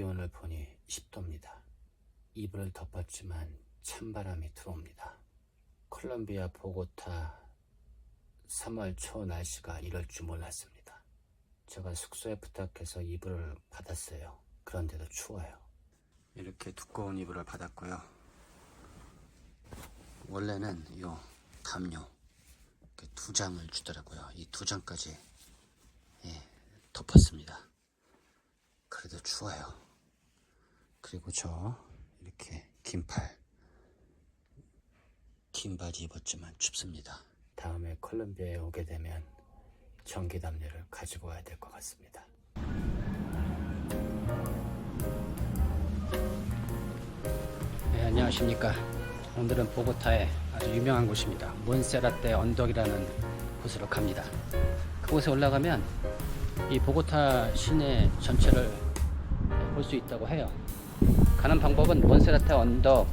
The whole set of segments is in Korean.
기온을 보니 10도입니다. 이불을 덮었지만 찬바람이 들어옵니다. 콜롬비아 보고타 3월 초 날씨가 이럴 줄 몰랐습니다. 제가 숙소에 부탁해서 이불을 받았어요. 그런데도 추워요. 이렇게 두꺼운 이불을 받았고요. 원래는 요 담요 두 장을 주더라고요. 이 두 장까지 예, 덮었습니다. 그래도 추워요. 그리고 저 이렇게 긴팔 긴 바지 입었지만 춥습니다. 다음에 콜롬비아에 오게 되면 전기 담요를 가지고 와야 될 것 같습니다. 네, 안녕하십니까. 오늘은 보고타의 아주 유명한 곳입니다. 몬세라떼 언덕이라는 곳으로 갑니다. 그곳에 올라가면 이 보고타 시내 전체를 볼 수 있다고 해요. 가는 방법은 몬세라떼 언덕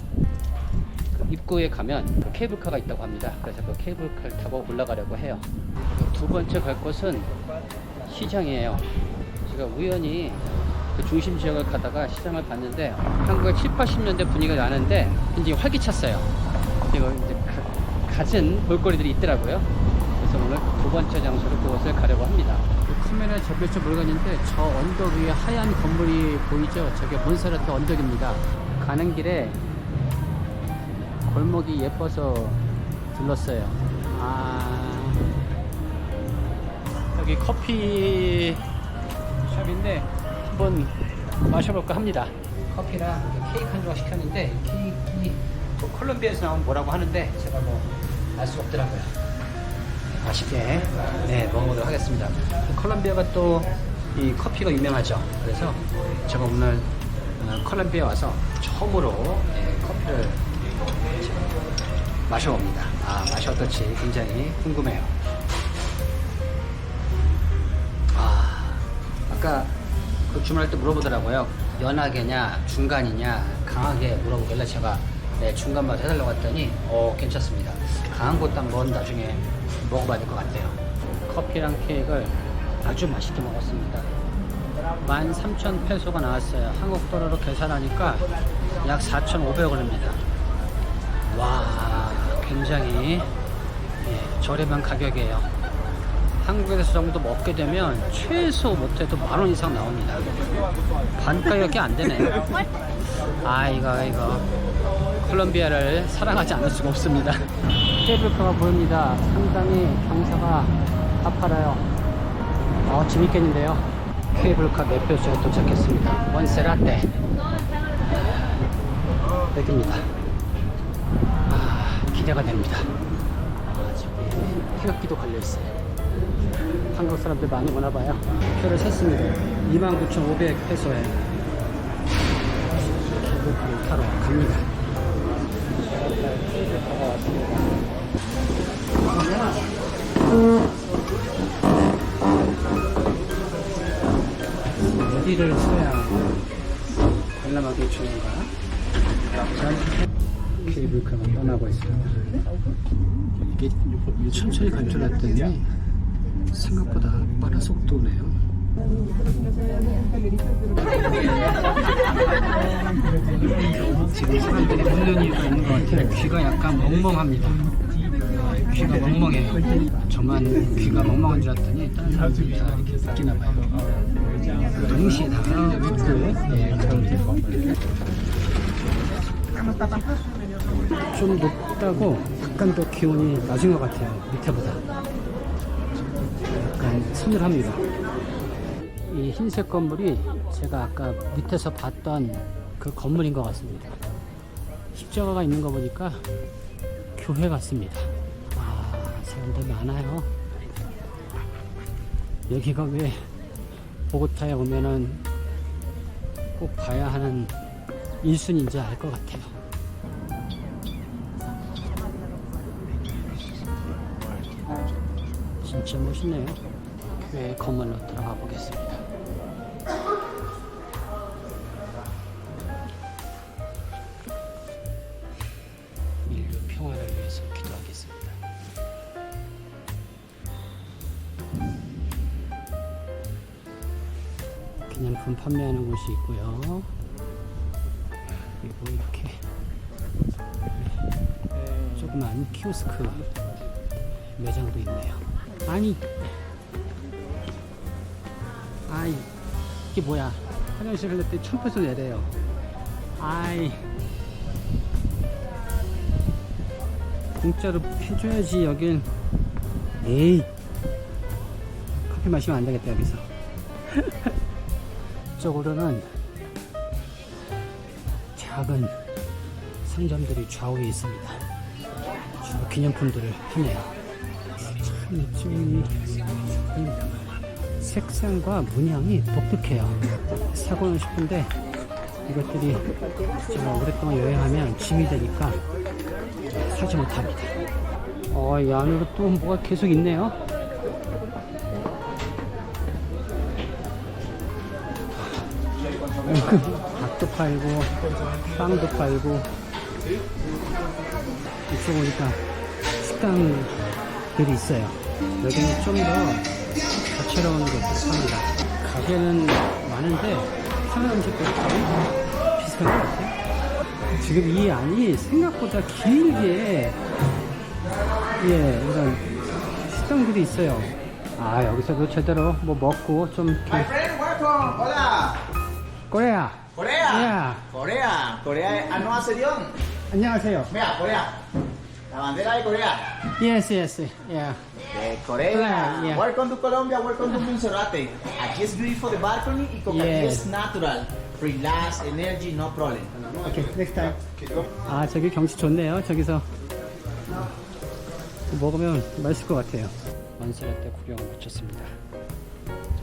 그 입구에 가면 그 케이블카가 있다고 합니다. 그래서 그 케이블카를 타고 올라가려고 해요. 두 번째 갈 곳은 시장이에요. 제가 우연히 그 중심 지역을 가다가 시장을 봤는데 한국의 7, 80년대 분위기가 나는데 굉장히 활기찼어요. 그리고 이제 가, 갖은 볼거리들이 있더라고요. 그래서 오늘 두 번째 장소로 그곳을 가려고 합니다. 카메라에 잡힐지 모르겠는데 저 언덕 위에 하얀 건물이 보이죠? 저게 몬세라트 언덕입니다. 가는 길에 골목이 예뻐서 들렀어요. 아 여기 커피 샵인데 한번 마셔볼까 합니다. 커피랑 케이크 한 조각 시켰는데 케이크 뭐 콜롬비아에서 나온 뭐라고 하는데 제가 뭐 알 수가 없더라고요. 맛있게 네 먹어보도록 하겠습니다. 콜롬비아가 또 이 커피가 유명하죠. 그래서 제가 오늘 어, 콜롬비아 와서 처음으로 네, 커피를 마셔봅니다. 아 맛이 어떨지 굉장히 궁금해요. 아 아까 그 주문할 때 물어보더라고요. 연하게냐 중간이냐 강하게 물어보길래 제가 네, 중간 맛 해달라고 했더니 어 괜찮습니다. 강한 것도 한번 나중에 먹어봐야 될 것 같아요. 커피랑 케이크를 아주 맛있게 먹었습니다. 13,000 페소가 나왔어요. 한국 돈으로 계산하니까 약 4,500원입니다. 와, 굉장히 예, 저렴한 가격이에요. 한국에서 정도 먹게 되면 최소 못해도 만 원 이상 나옵니다. 반 가격이 안 되네. 아, 이거, 이거. 콜롬비아를 사랑하지 않을 수가 없습니다. 케이블카가 보입니다. 상당히 경사가 가파라요. 어, 재밌겠는데요. 케이블카 매표소에 도착했습니다. 원세라떼. 여기입니다. 아, 기대가 됩니다. 아, 저기 태극기도 걸려있어요. 한국 사람들 많이 오나 봐요. 표를 샀습니다. 29,500 페소에 케이블카를 타러 갑니다. 어디를 서야 관람하기 좋은가? 케이블카가 떠나고 있습니다. 이게 천천히 갈 줄 알았더니 생각보다 빠른 속도네요. 지금 사람들이 이유가 있는 것 같아요. 귀가 약간 멍멍합니다. 아, 귀가 멍멍해요. 저만 귀가 멍멍한 줄 알았더니 다른 사람들이 다 이렇게 느끼나 봐요. 동시에 다 웃고 예, 그런데 좀 높다고 약간 더 기온이 낮은 것 같아요. 밑에보다. 약간 서늘합니다. 이 흰색 건물이 제가 아까 밑에서 봤던 그 건물인 것 같습니다. 십자가가 있는 거 보니까 교회 같습니다. 아, 사람들 많아요. 여기가 왜 보고타에 오면은 꼭 봐야 하는 일순인지 알 것 같아요. 진짜 멋있네요. 교회 건물로 들어가 보겠습니다. 기념품 판매하는 곳이 있고요. 그리고 이렇게 네, 조그만 키오스크 매장도 있네요. 아니, 아이, 이게 뭐야? 화장실 갈때 천표서 내래요. 아이, 공짜로 해줘야지 여긴. 에이, 커피 마시면 안 되겠다 여기서. 이쪽으로는 작은 상점들이 좌우에 있습니다. 주로 기념품들을 파네요. 참 이쪽이 색상과 문양이 독특해요. 사고는 싶은데 이것들이 제가 오랫동안 여행하면 짐이 되니까 사지 못합니다. 어, 이 안으로 또 뭐가 계속 있네요. 닭도 팔고 빵도 팔고. 이쪽 오니까 식당들이 있어요. 여기는 좀 더 다채로운 것들을 팝니다. 가게는 많은데 하는 음식들이 거의 비슷한 것 같아요. 지금 이 안이 생각보다 길게 예 이런 식당들이 있어요. 아 여기서도 제대로 뭐 먹고 좀 이렇게 Corea. Corea. Ah, no hace Dion. 안녕하세요 Mira, Corea. La bandera de Corea. yes yes yeah De Corea. Yeah. Welcome to Colombia. Welcome to Monserrate. Aquí es beautiful the balcony y como aquí es natural. Relax, energy, no problem. 오케이 넥스트 타임 아 저기 경치 좋네요 저기서 먹으면 맛있을 것 같아요 만세라떼 구경을 마쳤습니다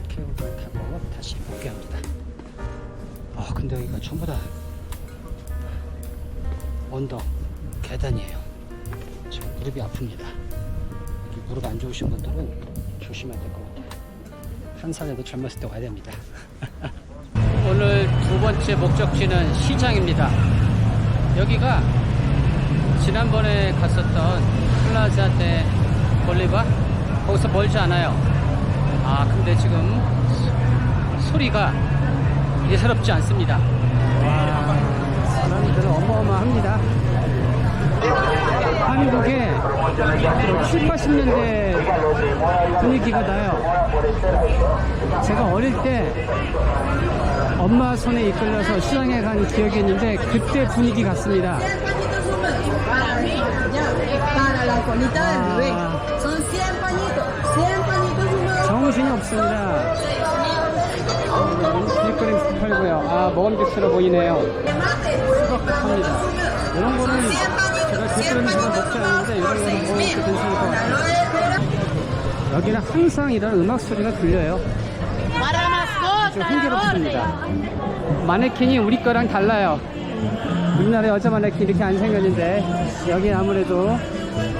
케이블카 타고 다시 복귀합니다 아 근데 여기가 전부 다 언덕 계단이에요. 지금 무릎이 아픕니다. 무릎 안 좋으신 분들은 조심해야 될 것 같아요. 한 살에도 젊었을 때 와야 됩니다. 오늘 두 번째 목적지는 시장입니다. 여기가 지난번에 갔었던 플라자 대 볼리바? 거기서 멀지 않아요. 아 근데 지금 소리가 예사롭지 않습니다. 와 사람들은 어마어마합니다. 한국의 7, 80년대 분위기가 나요. 제가 어릴 때 엄마 손에 이끌려서 시장에 간 기억이 있는데 그때 분위기 같습니다. Para la colita del bebé. Son 100 pañitos. 100 pañitos húmedos. 정신이 없습니다. 팔고요. 아, 먹음직스러워 보이네요. Que mate. 합니다. 이런 거는 제가 길거리에서 먹지 않는데 이런 거는 먹으면 괜찮을 것 같아요. 여기는 항상 이런 음악 소리가 들려요. 좀 흥미롭습니다. 마네킹이 우리 거랑 달라요. 우리나라 여자 마네킹 이렇게 안 생겼는데 여기 아무래도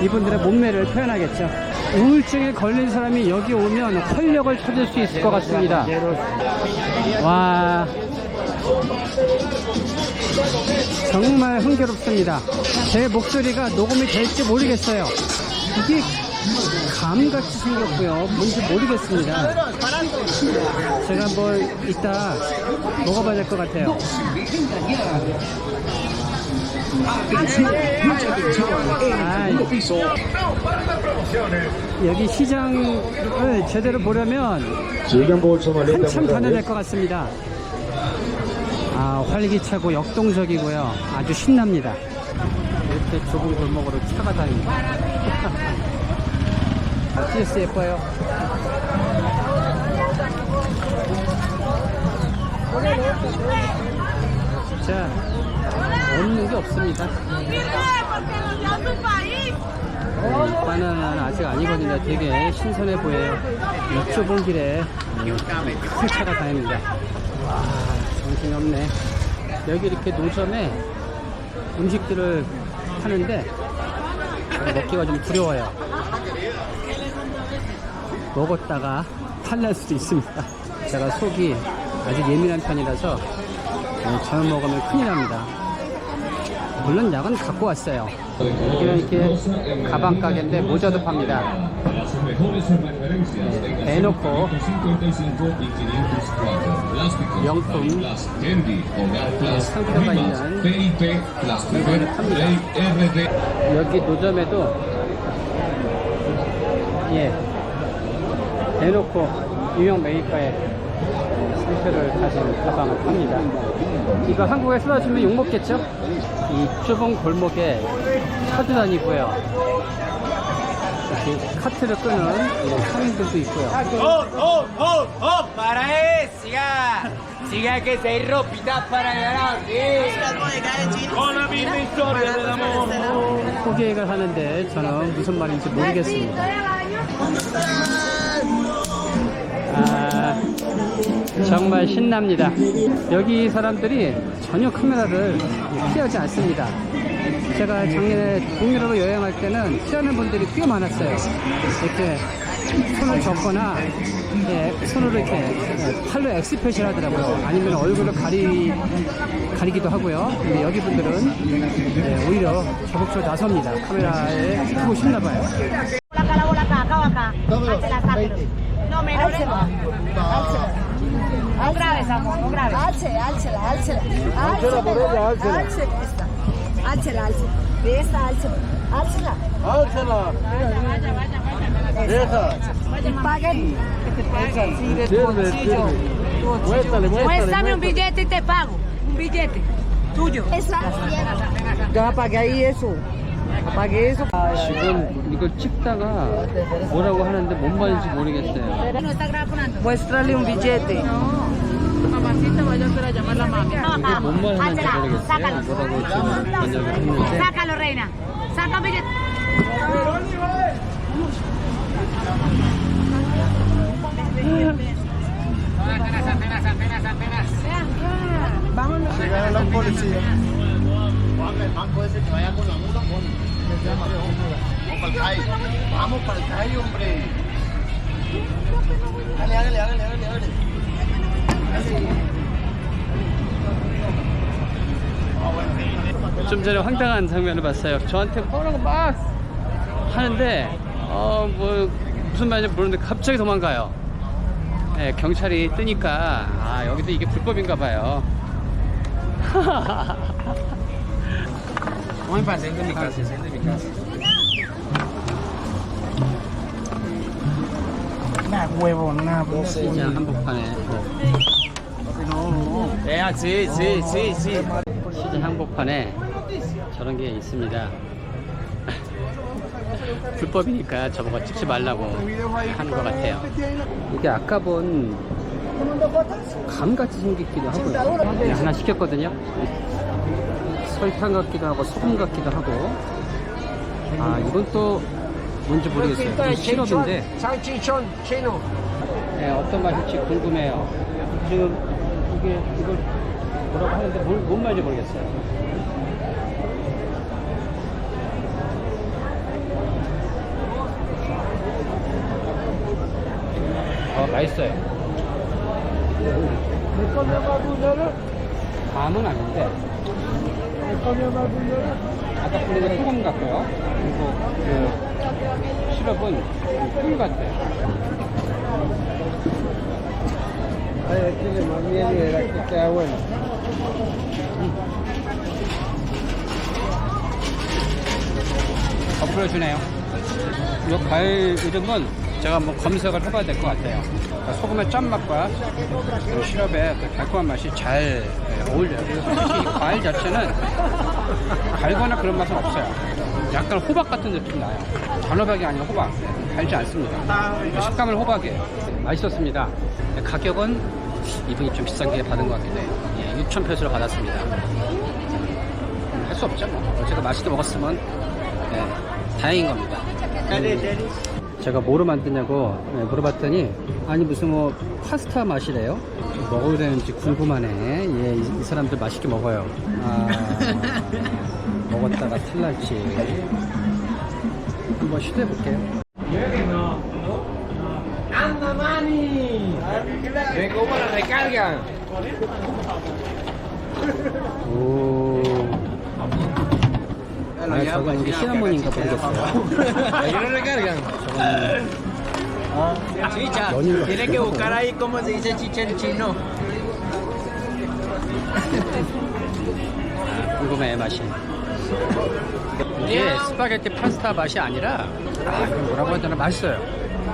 이분들의 몸매를 표현하겠죠. 우울증에 걸린 사람이 여기 오면 활력을 찾을 수 있을 것 같습니다. 와. 정말 흥겹습니다. 제 목소리가 녹음이 될지 모르겠어요. 이게 감같이 생겼고요. 뭔지 모르겠습니다. 제가 뭘 이따 먹어봐야 될 것 같아요. 아, 여기 시장을 제대로 보려면 한참 다녀야 될 것 같습니다. 아, 활기차고 역동적이고요. 아주 신납니다. 이렇게 좁은 골목으로 차가 다닙니다. 아, TS 예뻐요. 자, 없는 게 없습니다. 어, 바나나는 아직 아니거든요. 되게 신선해 보여요. 이 좁은 길에 큰 차가 다닙니다. 와, 정신이 없네. 여기 이렇게 노점에 음식들을 파는데 먹기가 좀 두려워요. 먹었다가 탈날 수도 있습니다. 제가 속이 아주 예민한 편이라서 어, 잘못 먹으면 큰일 납니다. 물론 약은 갖고 왔어요. 여기는 이렇게 가방 가게인데 모자도 팝니다. 네, 대놓고 명품 네, 상표가 있는 팝니다. 여기 노점에도 예 대놓고 유명 메이커의 상표를 가진 가방을 팝니다. 이거 한국에 쏟아지면 욕먹겠죠? 이 좁은 골목에 찾아다니고요. 이렇게 카트를 끄는 상인들도 있고요. ¡Oh, oh, oh, oh! ¡Para ahí! ¡Siga! ¡Siga que se hay ropita para allá! ¡Con la misma historia del amor! 소개를 하는데 저는 무슨 말인지 모르겠습니다. 아, 정말 신납니다. 여기 사람들이 전혀 카메라를 피하지 않습니다. 제가 작년에 동유럽을 여행할 때는 피하는 분들이 꽤 많았어요. 이렇게 손을 접거나 예, 손으로 이렇게 예, 팔로 엑스표시를 하더라고요. 아니면 얼굴을 가리, 가리기도 하고요. 근데 여기 분들은 예, 오히려 적극적으로 나섭니다. 카메라에 찍고 싶나 봐요. Bola acá, la bola acá, acá o acá. Álcela, sáquelo. No, menos. Álcela. Álcela. No grabes, amor, no grabes. Álcela, álcela, álcela. Álcela por ella, álcela. Álcela esta. Álcela, álcela. De esta, álcela. Álcela. Y paguen. Muéstrame un billete y te pago. Un billete. Tuyo. Esa. Yo apagué ahí eso. Apagué eso. 지금 이걸 찍다가 뭐라고 하는데 뭔 말인지 모르겠어요. No está grabando. Muéstrale un billete. 이게 뭔말 하는지 Álcela, 모르겠어요. sácalo. 뭐라고 지금 번역을 했는데 Sácalo, reina. Saca un billete. Llegaron los policías. Vamos al banco ese que vaya con la mula, con. Vamos para el CAI. Vamos para el CAI, hombre. Dale, hágale, hágale, hágale, hágale. 좀 전에 황당한 장면을 봤어요. 저한테 뭐라고 막 하는데 어 뭐 무슨 말인지 모르는데 갑자기 도망가요. 네, 경찰이 뜨니까 아 여기도 이게 불법인가 봐요. Para de mi casa, de mi casa. 시장 한복판에 sí. 시장 한복판에 저런 게 있습니다. 불법이니까 저보고 찍지 말라고 하는 것 같아요. 이게 아까 본 감같이 생기기도 하고요. 네, 하나 시켰거든요. 설탕 같기도 하고 소금 같기도 하고. 아 이건 또 뭔지 모르겠어요. 이게 시럽인데 Salchichón chino. 네, 어떤 맛일지 궁금해요. 지금 이게 이걸 뭐라고 하는데 뭘, 뭔 말인지 모르겠어요. 어, 맛있어요. 감은 아닌데. 아까 뿌린 건 소금 같고요. 그리고 그 시럽은 꿀 같아요. 덮어주네요. 이 과일 이름은 제가 뭐 검색을 해봐야 될 것 같아요. 그러니까 소금의 짠맛과 그 시럽의 그 달콤한 맛이 잘 예, 어울려요. 이 과일 자체는 달거나 그런 맛은 없어요. 약간 호박 같은 느낌 나요. 단호박이 아니라 호박. 달지 않습니다. 식감은 호박이에요. 맛있었습니다. 가격은 이분이 좀 비싼 게 받은 것 같기도 해요. 예, 6천 페소를 받았습니다. 할 수 없죠 뭐. 제가 맛있게 먹었으면 예, 다행인 겁니다. 제가 뭐로 만드냐고 예, 물어봤더니 아니 무슨 뭐 파스타 맛이래요. 먹어도 되는지 궁금하네. 예, 이, 이 사람들 맛있게 먹어요. 아, 먹었다가 탈날지 한번 시도해 볼게요. Ven, cómo la recargan. 오. 아, 저건 우리 시나몬인가 모르겠어요. No recargan. Chicha, tiene que buscar ahí cómo se dice chicha en chino. 궁금해 맛이. 이게 스파게티 파스타 맛이 아니라 아, 뭐라고 해야 되나 맛있어요.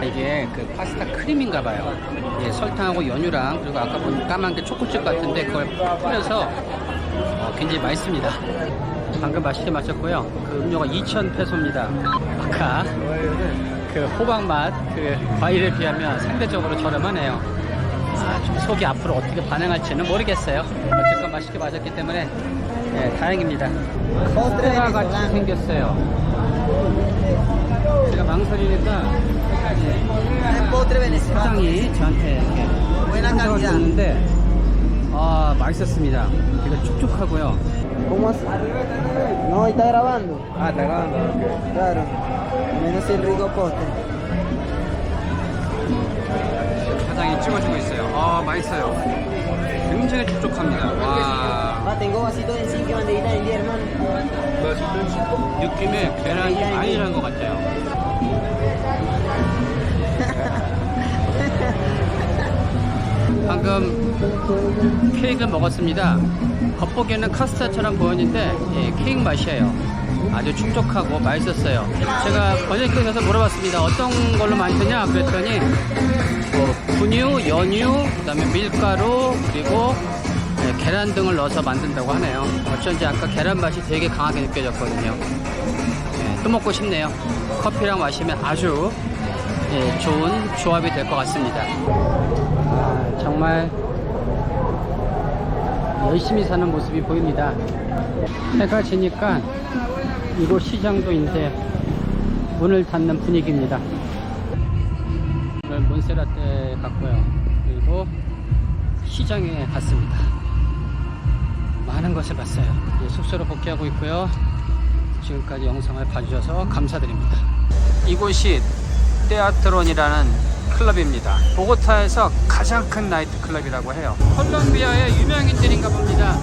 이게 그 파스타 크림인가 봐요. 예, 설탕하고 연유랑 그리고 아까 본 까만 게 초코칩 같은데 그걸 뿌려서 어, 굉장히 맛있습니다. 방금 맛있게 마셨고요. 그 음료가 2,000 페소입니다. 아까 그 호박 맛, 그 과일에 비하면 상대적으로 저렴하네요. 아, 좀 속이 앞으로 어떻게 반응할지는 모르겠어요. 어쨌건 맛있게 마셨기 때문에 네, 다행입니다. 호가 같이 생겼어요. 제가 망설이니까 사장이 저한테 이렇게 한상을 줬는데 아 맛있었습니다. 되게 촉촉하고요. ¿Cómo así? No, está grabando. Ah, está grabando. Claro. Menos el rico postre. 사장이 찍어주고 있어요. 아 맛있어요. 굉장히 촉촉합니다. 와 Ah, tengo vasito de zinc y banderita de día, hermano. 느낌에 계란이 많이 들어간 것 같아요. 케이크를 먹었습니다. 겉보기에는 카스타처럼 보였는데 예, 케이크 맛이에요. 아주 촉촉하고 맛있었어요. 제가 번역기에서 물어봤습니다. 어떤 걸로 만드냐 그랬더니 뭐 분유, 연유, 그다음에 밀가루 그리고 예, 계란 등을 넣어서 만든다고 하네요. 어쩐지 아까 계란 맛이 되게 강하게 느껴졌거든요. 예, 또 먹고 싶네요. 커피랑 마시면 아주 예, 좋은 조합이 될 것 같습니다. 아, 정말 열심히 사는 모습이 보입니다. 해가 지니까 이곳 시장도 이제 문을 닫는 분위기입니다. 오늘 몬세라떼 갔고요. 그리고 시장에 갔습니다. 많은 것을 봤어요. 숙소로 복귀하고 있고요. 지금까지 영상을 봐주셔서 감사드립니다. 이곳이 테아트론이라는 클럽입니다. 보고타에서 가장 큰 나이트 클럽이라고 해요. 콜롬비아의 유명인들인가 봅니다.